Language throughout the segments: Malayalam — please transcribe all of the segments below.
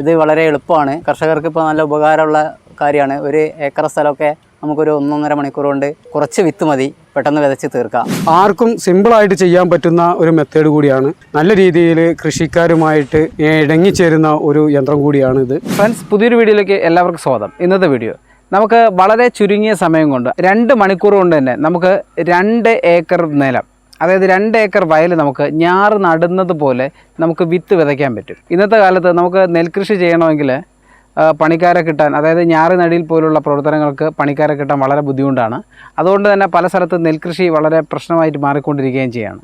ഇത് വളരെ എളുപ്പമാണ്. കർഷകർക്ക് ഇപ്പോൾ നല്ല ഉപകാരമുള്ള കാര്യമാണ്. ഒരു ഏക്കർ സ്ഥലമൊക്കെ നമുക്കൊരു ഒന്നൊന്നര മണിക്കൂർ കൊണ്ട് കുറച്ച് വിത്ത് മതി. പെട്ടെന്ന് വിതച്ച് തീർക്കാം. ആർക്കും സിമ്പിളായിട്ട് ചെയ്യാൻ പറ്റുന്ന ഒരു മെത്തേഡ് കൂടിയാണ്. നല്ല രീതിയിൽ കൃഷിക്കാരുമായിട്ട് ഇണങ്ങിച്ചേരുന്ന ഒരു യന്ത്രം കൂടിയാണ് ഇത്. ഫ്രണ്ട്സ് പുതിയൊരു വീഡിയോയിലേക്ക് എല്ലാവർക്കും സ്വാഗതം. ഇന്നത്തെ വീഡിയോ. നമുക്ക് വളരെ ചുരുങ്ങിയ സമയം കൊണ്ട് രണ്ട് മണിക്കൂർ കൊണ്ട് തന്നെ നമുക്ക് രണ്ട് ഏക്കർ നിലം അതായത് രണ്ട് ഏക്കർ വയൽ നമുക്ക് ഞാറ് നടുന്നത് പോലെ നമുക്ക് വിത്ത് വിതയ്ക്കാൻ പറ്റും. ഇന്നത്തെ കാലത്ത് നമുക്ക് നെൽകൃഷി ചെയ്യണമെങ്കിൽ പണിക്കാരെ കിട്ടാൻ അതായത് ഞാറ് നടിയിൽ പോലുള്ള പ്രവർത്തനങ്ങൾക്ക് പണിക്കാരെ കിട്ടാൻ വളരെ ബുദ്ധിമുട്ടാണ്. അതുകൊണ്ട് തന്നെ പല സ്ഥലത്ത് നെൽകൃഷി വളരെ പ്രശ്നമായിട്ട് മാറിക്കൊണ്ടിരിക്കുകയും ചെയ്യാണ്.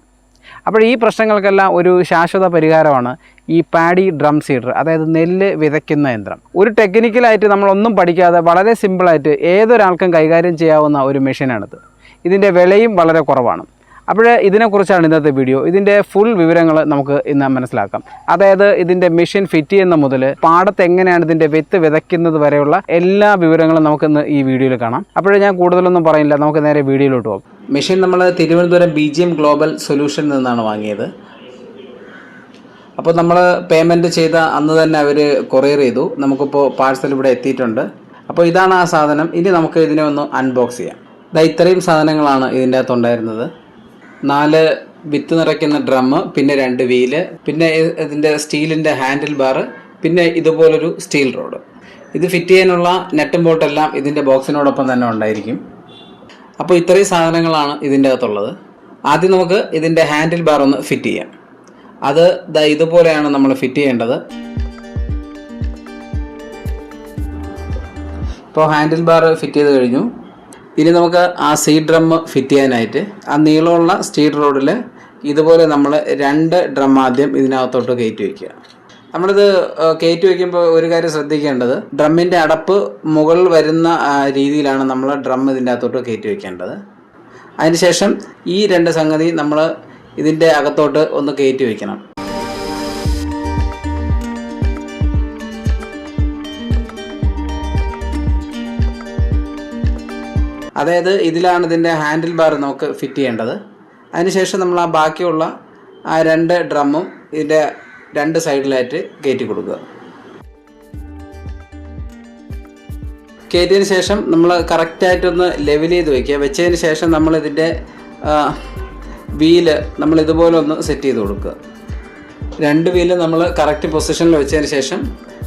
അപ്പോൾ ഈ പ്രശ്നങ്ങൾക്കെല്ലാം ഒരു ശാശ്വത പരിഹാരമാണ് ഈ പാഡി ഡ്രം സീഡർ അതായത് നെല്ല് വിതയ്ക്കുന്ന യന്ത്രം. ഒരു ടെക്നിക്കലായിട്ട് നമ്മളൊന്നും പഠിക്കാതെ വളരെ സിമ്പിളായിട്ട് ഏതൊരാൾക്കും കൈകാര്യം ചെയ്യാവുന്ന ഒരു മെഷീനാണിത്. ഇതിന്റെ വിലയും വളരെ കുറവാണ്. അപ്പോൾ ഇതിനെക്കുറിച്ചാണ് ഇന്നത്തെ വീഡിയോ ഇതിന്റെ ഫുൾ വിവരങ്ങൾ നമുക്ക് ഇന്ന് മനസ്സിലാക്കാം. അതായത് ഇതിന്റെ മെഷീൻ ഫിറ്റ് ചെയ്യുന്ന മുതൽ പാടത്ത് എങ്ങനെയാണ് ഇതിന്റെ വിത്ത് വിതയ്ക്കുന്നത് വരെയുള്ള എല്ലാ വിവരങ്ങളും നമുക്കിന്ന് ഈ വീഡിയോയിൽ കാണാം. അപ്പോഴേ ഞാൻ കൂടുതലൊന്നും പറയില്ല. നമുക്ക് നേരെ വീഡിയോയിലോട്ട് പോകാം. മെഷീൻ നമ്മൾ Thiruvananthapuram B G M global സൊല്യൂഷനിൽ നിന്നാണ് വാങ്ങിയത്. അപ്പോൾ നമ്മൾ പേയ്മെന്റ് ചെയ്ത അന്ന് തന്നെ അവർ കൊറിയർ ചെയ്തു. നമുക്കിപ്പോൾ പാഴ്സൽ ഇവിടെ എത്തിയിട്ടുണ്ട്. അപ്പോൾ ഇതാണ് ആ സാധനം. ഇനി നമുക്ക് ഇതിനെ ഒന്ന് അൺബോക്സ് ചെയ്യാം. ഇതാ ഇത്രയും സാധനങ്ങളാണ് ഇതിന്റെ അകത്ത് ഉണ്ടായിരുന്നത്. നാല് വിത്ത് നിറയ്ക്കുന്ന ഡ്രമ്മ് പിന്നെ രണ്ട് വീൽ പിന്നെ ഇതിന്റെ സ്റ്റീലിന്റെ ഹാൻഡിൽ ബാർ പിന്നെ ഇതുപോലൊരു സ്റ്റീൽ റോഡ്. ഇത് ഫിറ്റ് ചെയ്യാനുള്ള നെട്ടും ബോട്ടെല്ലാം ഇതിന്റെ ബോക്സിനോടൊപ്പം തന്നെ ഉണ്ടായിരിക്കും. അപ്പോൾ ഇത്രയും സാധനങ്ങളാണ് ഇതിന്റെ അകത്തുള്ളത്. ആദ്യം നമുക്ക് ഇതിന്റെ ഹാൻഡിൽ ബാർ ഒന്ന് ഫിറ്റ് ചെയ്യാം. അത് ദാ ഇതുപോലെയാണ് നമ്മൾ ഫിറ്റ് ചെയ്യേണ്ടത്. ഇപ്പോൾ ഹാൻഡിൽ ബാർ ഫിറ്റ് ചെയ്ത് കഴിഞ്ഞു. ഇനി നമുക്ക് ആ സീഡ് ഡ്രം ഫിറ്റ് ചെയ്യാനായിട്ട് ആ നീളമുള്ള സ്റ്റീൽ റോഡിൽ ഇതുപോലെ നമ്മൾ രണ്ട് ഡ്രം ആദ്യം ഇതിനകത്തോട്ട് കയറ്റി വയ്ക്കുക നമ്മളിത് കയറ്റി വയ്ക്കുമ്പോൾ ഒരു കാര്യം ശ്രദ്ധിക്കേണ്ടത് ഡ്രമ്മിന്റെ അടപ്പ് മുകളിൽ വരുന്ന രീതിയിലാണ് നമ്മൾ ഡ്രം ഇതിന്റെ അകത്തോട്ട് കയറ്റി വയ്ക്കേണ്ടത് അതിനുശേഷം ഈ രണ്ട് സംഗതി നമ്മൾ ഇതിന്റെ അകത്തോട്ട് ഒന്ന് കയറ്റി വയ്ക്കണം അതായത് ഇതിലാണ് ഇതിന്റെ ഹാൻഡിൽ ബാർ നമുക്ക് ഫിറ്റ് ചെയ്യേണ്ടത്. അതിനുശേഷം നമ്മൾ ആ ബാക്കിയുള്ള ആ രണ്ട് ഡ്രമ്മും ഇതിന്റെ രണ്ട് സൈഡിലായിട്ട് കയറ്റി കൊടുക്കുക. കയറ്റിയതിന് ശേഷം നമ്മൾ കറക്റ്റായിട്ടൊന്ന് ലെവൽ ചെയ്ത് വയ്ക്കുക വെച്ചതിന് ശേഷം നമ്മൾ ഇതിന്റെ വീൽ നമ്മൾ ഇതുപോലെ ഒന്ന് സെറ്റ് ചെയ്ത് കൊടുക്കുക. രണ്ട് വീൽ നമ്മൾ കറക്റ്റ് പൊസിഷനിൽ വെച്ചതിന് ശേഷം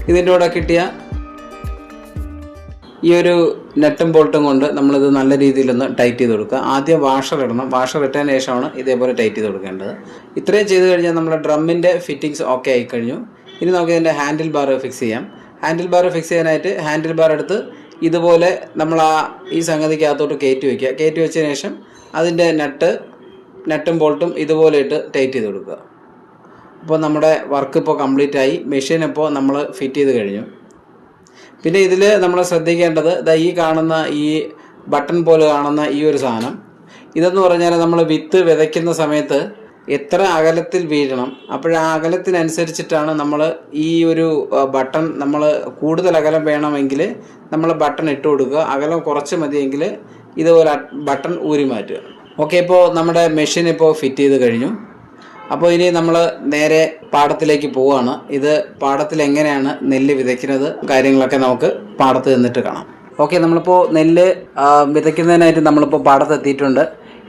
ഇതിന്റെ കൂടെ കിട്ടിയ ഈ ഒരു നെട്ടും ബോൾട്ടും കൊണ്ട് നമ്മളിത് നല്ല രീതിയിലൊന്ന് ടൈറ്റ് ചെയ്ത് കൊടുക്കുക. ആദ്യം വാഷർ ഇടണം. വാഷർ ഇട്ടതിന് ശേഷമാണ് ഇതേപോലെ ടൈറ്റ് ചെയ്ത് കൊടുക്കേണ്ടത്. ഇത്രയും ചെയ്ത് കഴിഞ്ഞാൽ നമ്മുടെ ഡ്രമ്മിന്റെ ഫിറ്റിങ്സ് ഓക്കെ ആയി കഴിഞ്ഞു ഇനി നമുക്ക് ഇതിന്റെ ഹാൻഡിൽ ബാർ ഫിക്സ് ചെയ്യാം. ഹാൻഡിൽ ബാർ ഫിക്സ് ചെയ്യാനായിട്ട് ഹാൻഡിൽ ബാർ എടുത്ത് ഇതുപോലെ നമ്മൾ ആ ഈ സംഗതിക്കകത്തോട്ട് കയറ്റി വയ്ക്കുക. കയറ്റി വെച്ചതിന് ശേഷം അതിന്റെ നട്ട് നട്ടും ബോൾട്ടും ഇതുപോലെ ഇട്ട് ടൈറ്റ് ചെയ്ത് കൊടുക്കുക. അപ്പോൾ നമ്മുടെ വർക്ക് ഇപ്പോൾ കംപ്ലീറ്റ് ആയി. മെഷീൻ ഇപ്പോൾ നമ്മൾ ഫിറ്റ് ചെയ്ത് കഴിഞ്ഞു. പിന്നെ ഇതിൽ നമ്മൾ ശ്രദ്ധിക്കേണ്ടത് ദാ ഈ കാണുന്ന ഈ ബട്ടൺ പോലെ കാണുന്ന ഈ ഒരു സാധനം. ഇതെന്ന് പറഞ്ഞാൽ നമ്മൾ വിത്ത് വിതയ്ക്കുന്ന സമയത്ത് എത്ര അകലത്തിൽ വീഴണം അപ്പോൾ ആ അകലത്തിനനുസരിച്ചിട്ടാണ് നമ്മൾ ഈ ഒരു ബട്ടൺ നമ്മൾ കൂടുതൽ അകലം വേണമെങ്കിൽ നമ്മൾ ബട്ടൺ ഇട്ട് കൊടുക്കുക. അകലം കുറച്ച് മതിയെങ്കിൽ ഇതുപോലെ ബട്ടൺ ഊരി മാറ്റുക. ഓക്കെ ഇപ്പോൾ നമ്മുടെ മെഷീൻ ഇപ്പോൾ ഫിറ്റ് ചെയ്ത് കഴിഞ്ഞു. അപ്പോൾ ഇനി നമ്മൾ നേരെ പാടത്തിലേക്ക് പോവുകയാണ് ഇത് പാടത്തിൽ എങ്ങനെയാണ് നെല്ല് വിതയ്ക്കുന്നത്? കാര്യങ്ങളൊക്കെ നമുക്ക് പാടത്ത് നിന്നിട്ട് കാണാം. ഓക്കെ നമ്മളിപ്പോൾ നെല്ല് വിതയ്ക്കുന്നതിനായിട്ട് നമ്മളിപ്പോൾ പാടത്ത് എത്തിയിട്ടുണ്ട്.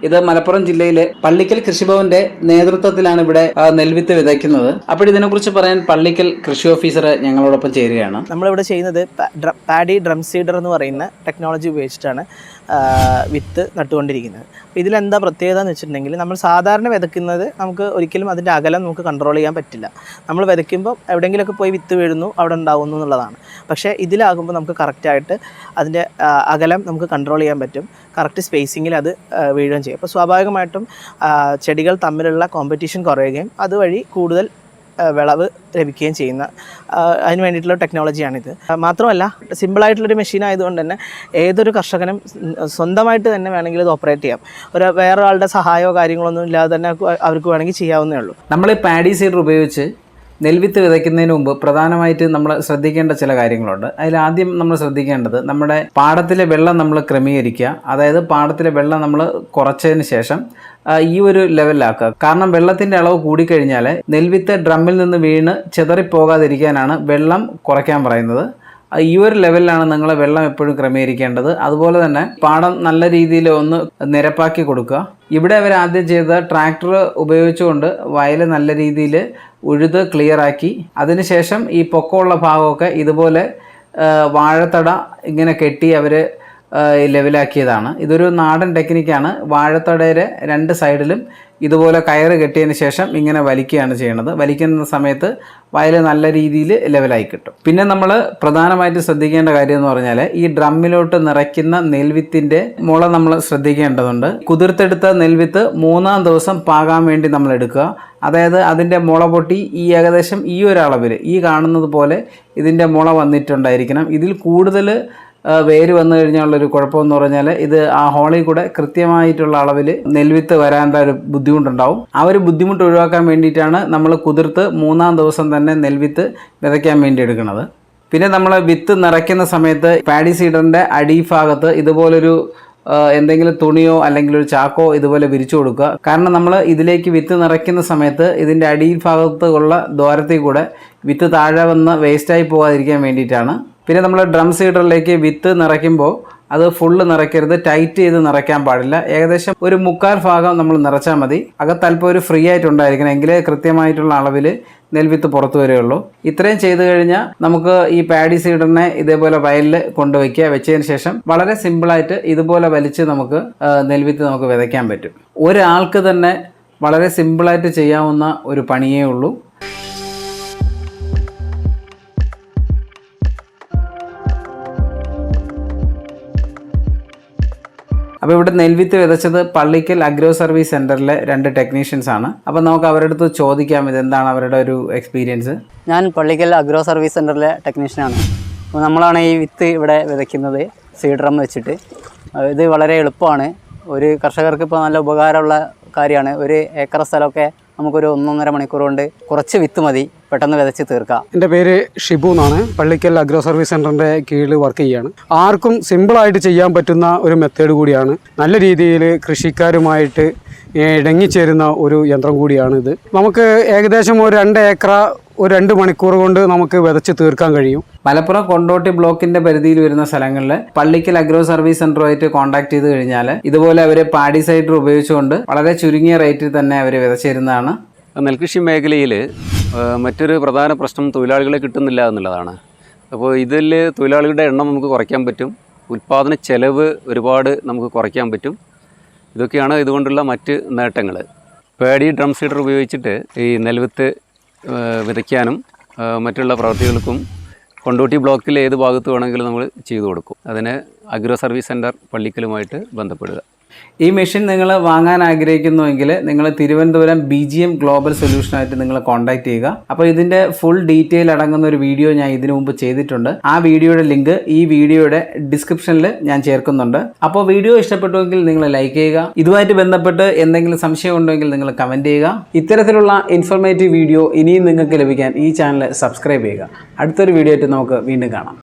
ഇത് മലപ്പുറം ജില്ലയിലെ പള്ളിക്കൽ കൃഷിഭവന്റെ നേതൃത്വത്തിലാണ് ഇവിടെ നെൽവിത്ത് വിതയ്ക്കുന്നത്. അപ്പോൾ ഇതിനെക്കുറിച്ച് പറയാൻ പള്ളിക്കൽ കൃഷി ഓഫീസർ ഞങ്ങളോടൊപ്പം ചേരുകയാണ്. നമ്മളിവിടെ ചെയ്യുന്നത് പാഡി ഡ്രം സീഡർ എന്ന് പറയുന്ന ടെക്നോളജി ഉപയോഗിച്ചിട്ടാണ്. വിത്ത് നട്ടുകൊണ്ടിരിക്കുന്നത്. അപ്പോൾ ഇതിലെന്താ പ്രത്യേകത എന്ന് വെച്ചിട്ടുണ്ടെങ്കിൽ നമ്മൾ സാധാരണ വിതയ്ക്കുന്നത് നമുക്ക് ഒരിക്കലും അതിന്റെ അകലം നമുക്ക് കൺട്രോൾ ചെയ്യാൻ പറ്റില്ല. നമ്മൾ വിതയ്ക്കുമ്പോൾ എവിടെയെങ്കിലുമൊക്കെ പോയി വിത്ത് വീഴുന്നു അവിടെ ഉണ്ടാവുന്നു എന്നുള്ളതാണ്. പക്ഷേ ഇതിലാകുമ്പോൾ നമുക്ക് കറക്റ്റായിട്ട് അതിന്റെ അകലം നമുക്ക് കൺട്രോൾ ചെയ്യാൻ പറ്റും. കറക്റ്റ് സ്പേസിങ്ങിൽ അത് വീഴുകയും ചെയ്യും. അപ്പോൾ സ്വാഭാവികമായിട്ടും ചെടികൾ തമ്മിലുള്ള കോമ്പറ്റീഷൻ കുറയുകയും അതുവഴി കൂടുതൽ വിളവ് ലഭിക്കുകയും ചെയ്യുന്ന അതിന് വേണ്ടിയിട്ടുള്ള ടെക്നോളജിയാണിത് മാത്രമല്ല സിമ്പിളായിട്ടുള്ളൊരു മെഷീൻ ആയതുകൊണ്ട് തന്നെ ഏതൊരു കർഷകനും സ്വന്തമായിട്ട് തന്നെ വേണമെങ്കിൽ ഇത് ഓപ്പറേറ്റ് ചെയ്യാം. ഒരു വേറൊരാളുടെ സഹായമോ കാര്യങ്ങളൊന്നും ഇല്ലാതെ തന്നെ അവർക്ക് വേണമെങ്കിൽ ചെയ്യാവുന്നേ ഉള്ളൂ. നമ്മൾ പാഡി സീഡർ ഉപയോഗിച്ച് നെൽവിത്ത് വിതയ്ക്കുന്നതിന് മുമ്പ് പ്രധാനമായിട്ട് നമ്മൾ ശ്രദ്ധിക്കേണ്ട ചില കാര്യങ്ങളുണ്ട്. അതിൽ ആദ്യം നമ്മൾ ശ്രദ്ധിക്കേണ്ടത് നമ്മുടെ പാടത്തിലെ വെള്ളം നമ്മൾ ക്രമീകരിക്കുക. അതായത് പാടത്തിലെ വെള്ളം നമ്മൾ കുറച്ചതിന് ശേഷം ഈ ഒരു ലെവലിലാക്കുക കാരണം വെള്ളത്തിന്റെ അളവ് കൂടിക്കഴിഞ്ഞാൽ നെൽവിത്ത് ഡ്രമ്മിൽ നിന്ന് വീണ് ചിതറിപ്പോകാതിരിക്കാനാണ് വെള്ളം കുറയ്ക്കാൻ പറയുന്നത്. ഈ ഒരു ലെവലിലാണ് നിങ്ങൾ വെള്ളം എപ്പോഴും ക്രമീകരിക്കേണ്ടത്. അതുപോലെ തന്നെ പാടം നല്ല രീതിയിൽ ഒന്ന് നിരപ്പാക്കി കൊടുക്കുക. ഇവിടെ അവർ ആദ്യം ചെയ്ത ട്രാക്ടർ ഉപയോഗിച്ചുകൊണ്ട് വയൽ നല്ല രീതിയിൽ ഉഴുത് ക്ലിയറാക്കി അതിനുശേഷം ഈ പൊക്കമുള്ള ഭാഗമൊക്കെ ഇതുപോലെ വാഴത്തട ഇങ്ങനെ കെട്ടി അവർ ലെവലാക്കിയതാണ്. ഇതൊരു നാടൻ ടെക്നിക്കാണ് വാഴത്തടയുടെ രണ്ട് സൈഡിലും ഇതുപോലെ കയറ് കെട്ടിയതിന് ശേഷം ഇങ്ങനെ വലിക്കുകയാണ് ചെയ്യുന്നത് വലിക്കുന്ന സമയത്ത് വയൽ നല്ല രീതിയിൽ ലെവലായി കിട്ടും. പിന്നെ നമ്മൾ പ്രധാനമായിട്ട് ശ്രദ്ധിക്കേണ്ട കാര്യം എന്ന് പറഞ്ഞാൽ ഈ ഡ്രമ്മിലോട്ട് നിറയ്ക്കുന്ന നെൽവിത്തിന്റെ മുള നമ്മൾ ശ്രദ്ധിക്കേണ്ടതുണ്ട്. കുതിർത്തെടുത്ത നെൽവിത്ത് മൂന്നാം ദിവസം പാകാൻ വേണ്ടി നമ്മൾ എടുക്കുക. അതായത് അതിന്റെ മുള പൊട്ടി ഈ ഏകദേശം ഈ ഒരളവിൽ ഈ കാണുന്നത് പോലെ ഇതിന്റെ മുള വന്നിട്ടുണ്ടായിരിക്കണം. ഇതിൽ കൂടുതൽ വേര് വന്നു കഴിഞ്ഞുള്ളൊരു കുഴപ്പമെന്ന് പറഞ്ഞാൽ ഇത് ആ ഹോളിൽ കൂടെ കൃത്യമായിട്ടുള്ള അളവിൽ നെൽവിത്ത് വരാനുള്ള ഒരു ബുദ്ധിമുട്ടുണ്ടാവും. ആ ഒരു ബുദ്ധിമുട്ട് ഒഴിവാക്കാൻ വേണ്ടിയിട്ടാണ് നമ്മൾ കുതിർത്ത് മൂന്നാം ദിവസം തന്നെ നെൽവിത്ത് വിതയ്ക്കാൻ വേണ്ടി എടുക്കുന്നത്. പിന്നെ നമ്മൾ വിത്ത് നിറയ്ക്കുന്ന സമയത്ത് പാഡി സീഡറിന്റെ അടിഭാഗത്ത് ഇതുപോലൊരു എന്തെങ്കിലും തുണിയോ അല്ലെങ്കിൽ ഒരു ചാക്കോ ഇതുപോലെ വിരിച്ചു കൊടുക്കുക. കാരണം നമ്മൾ ഇതിലേക്ക് വിത്ത് നിറയ്ക്കുന്ന സമയത്ത് ഇതിന്റെ അടിഭാഗത്ത് ഉള്ള ദ്വാരത്തിൽ കൂടെ വിത്ത് താഴെ വന്ന് വേസ്റ്റായി പോകാതിരിക്കാൻ വേണ്ടിയിട്ടാണ് പിന്നെ നമ്മൾ ഡ്രം സീഡറിലേക്ക് വിത്ത് നിറയ്ക്കുമ്പോൾ അത് ഫുള്ള് നിറയ്ക്കരുത് ടൈറ്റ് ചെയ്ത് നിറയ്ക്കാൻ പാടില്ല. ഏകദേശം ഒരു മുക്കാൽ ഭാഗം നമ്മൾ നിറച്ചാൽ മതി. അകത്ത് അല്പം ഒരു ഫ്രീ ആയിട്ടുണ്ടായിരിക്കണം എങ്കിലേ കൃത്യമായിട്ടുള്ള അളവിൽ നെൽവിത്ത് പുറത്തു വരികയുള്ളൂ. ഇത്രയും ചെയ്തു കഴിഞ്ഞാൽ നമുക്ക് ഈ പാഡി സീഡറിനെ ഇതേപോലെ വയലിൽ കൊണ്ടുവയ്ക്കുക. വെച്ചതിന് ശേഷം വളരെ സിമ്പിളായിട്ട് ഇതുപോലെ വലിച്ച് നമുക്ക് നെൽവിത്ത് നമുക്ക് വിതയ്ക്കാൻ പറ്റും. ഒരാൾക്ക് തന്നെ വളരെ സിമ്പിളായിട്ട് ചെയ്യാവുന്ന ഒരു പണിയേ ഉള്ളൂ. അപ്പോൾ ഇവിടെ നെൽവിത്ത് വിതച്ചത് പള്ളിക്കൽ അഗ്രോ സർവീസ് സെന്ററിലെ രണ്ട് ടെക്നീഷ്യൻസ് ആണ്. അപ്പോൾ നമുക്ക് അവരുടെ അടുത്ത് ചോദിക്കാം ഇതെന്താണ് അവരുടെ ഒരു എക്സ്പീരിയൻസ് ഞാൻ പള്ളിക്കൽ അഗ്രോ സർവീസ് സെന്ററിലെ ടെക്നീഷ്യനാണ് അപ്പോൾ നമ്മളാണ് ഈ വിത്ത് ഇവിടെ വിതയ്ക്കുന്നത് സീഡ്രം വെച്ചിട്ട്. ഇത് വളരെ എളുപ്പമാണ്. ഒരു കർഷകർക്ക് ഇപ്പോൾ നല്ല ഉപകാരമുള്ള കാര്യമാണ്. ഒരു ഏക്കർ സ്ഥലമൊക്കെ നമുക്കൊരു ഒന്നൊന്നര മണിക്കൂർ കൊണ്ട് കുറച്ച് വിത്ത് മതി. പെട്ടെന്ന് വിതച്ച് തീർക്കാം. എന്റെ പേര് ഷിബു എന്നാണ്. പള്ളിക്കൽ അഗ്രോ സർവീസ് സെന്ററിന്റെ കീഴിൽ വർക്ക് ചെയ്യാണ് ആർക്കും സിമ്പിളായിട്ട് ചെയ്യാൻ പറ്റുന്ന ഒരു മെത്തേഡ് കൂടിയാണ്. നല്ല രീതിയിൽ കൃഷിക്കാരുമായിട്ട് ഇടങ്ങിച്ചേരുന്ന ഒരു യന്ത്രം കൂടിയാണ് ഇത്. നമുക്ക് ഏകദേശം ഒരു രണ്ട് ഏക്കർ ഒരു രണ്ട് മണിക്കൂർ കൊണ്ട് നമുക്ക് വിതച്ച് തീർക്കാൻ കഴിയും. മലപ്പുറം കൊണ്ടോട്ടി ബ്ലോക്കിന്റെ പരിധിയിൽ വരുന്ന സ്ഥലങ്ങളിൽ പള്ളിക്കൽ അഗ്രോ സർവീസ് സെന്ററുമായിട്ട് കോൺടാക്ട് ചെയ്ത് കഴിഞ്ഞാൽ ഇതുപോലെ അവർ പാഡി സൈഡർ ഉപയോഗിച്ചുകൊണ്ട് വളരെ ചുരുങ്ങിയ റേറ്റിൽ തന്നെ അവർ വിതച്ചിരുന്നതാണ് നെൽകൃഷി മേഖലയിൽ മറ്റൊരു പ്രധാന പ്രശ്നം തൊഴിലാളികളെ കിട്ടുന്നില്ല എന്നുള്ളതാണ്. അപ്പോൾ ഇതിൽ തൊഴിലാളികളുടെ എണ്ണം നമുക്ക് കുറയ്ക്കാൻ പറ്റും. ഉൽപ്പാദന ചെലവ് ഒരുപാട് നമുക്ക് കുറയ്ക്കാൻ പറ്റും. ഇതൊക്കെയാണ് ഇതുകൊണ്ടുള്ള മറ്റ് നേട്ടങ്ങൾ പേടി ഡ്രം സീഡർ ഉപയോഗിച്ചിട്ട് ഈ നെൽവിത്ത് വിതയ്ക്കാനും മറ്റുള്ള പ്രവൃത്തികൾക്കും കൊണ്ടോട്ടി ബ്ലോക്കിൽ ഏത് ഭാഗത്ത് വേണമെങ്കിലും നമ്മൾ ചെയ്തു കൊടുക്കും. അതിന് അഗ്രോ സർവീസ് സെന്റർ പള്ളിക്കലുമായിട്ട് ബന്ധപ്പെടുക. ഈ മെഷീൻ നിങ്ങൾ വാങ്ങാൻ ആഗ്രഹിക്കുന്നുവെങ്കിൽ നിങ്ങൾ Thiruvananthapuram B G M global സൊല്യൂഷനായിട്ട് നിങ്ങൾ കോൺടാക്ട് ചെയ്യുക. അപ്പോൾ ഇതിന്റെ ഫുൾ ഡീറ്റെയിൽ അടങ്ങുന്ന ഒരു വീഡിയോ ഞാൻ ഇതിനു മുമ്പ് ചെയ്തിട്ടുണ്ട്. ആ വീഡിയോയുടെ ലിങ്ക് ഈ വീഡിയോയുടെ ഡിസ്ക്രിപ്ഷനിൽ ഞാൻ ചേർക്കുന്നുണ്ട്. അപ്പോൾ വീഡിയോ ഇഷ്ടപ്പെട്ടുവെങ്കിൽ നിങ്ങൾ ലൈക്ക് ചെയ്യുക. ഇതുമായിട്ട് ബന്ധപ്പെട്ട് എന്തെങ്കിലും സംശയം ഉണ്ടെങ്കിൽ നിങ്ങൾ കമന്റ് ചെയ്യുക. ഇത്തരത്തിലുള്ള ഇൻഫോർമേറ്റീവ് വീഡിയോ ഇനിയും നിങ്ങൾക്ക് ലഭിക്കാൻ ഈ ചാനൽ സബ്സ്ക്രൈബ് ചെയ്യുക. അടുത്തൊരു വീഡിയോ ആയിട്ട് നമുക്ക് വീണ്ടും കാണാം.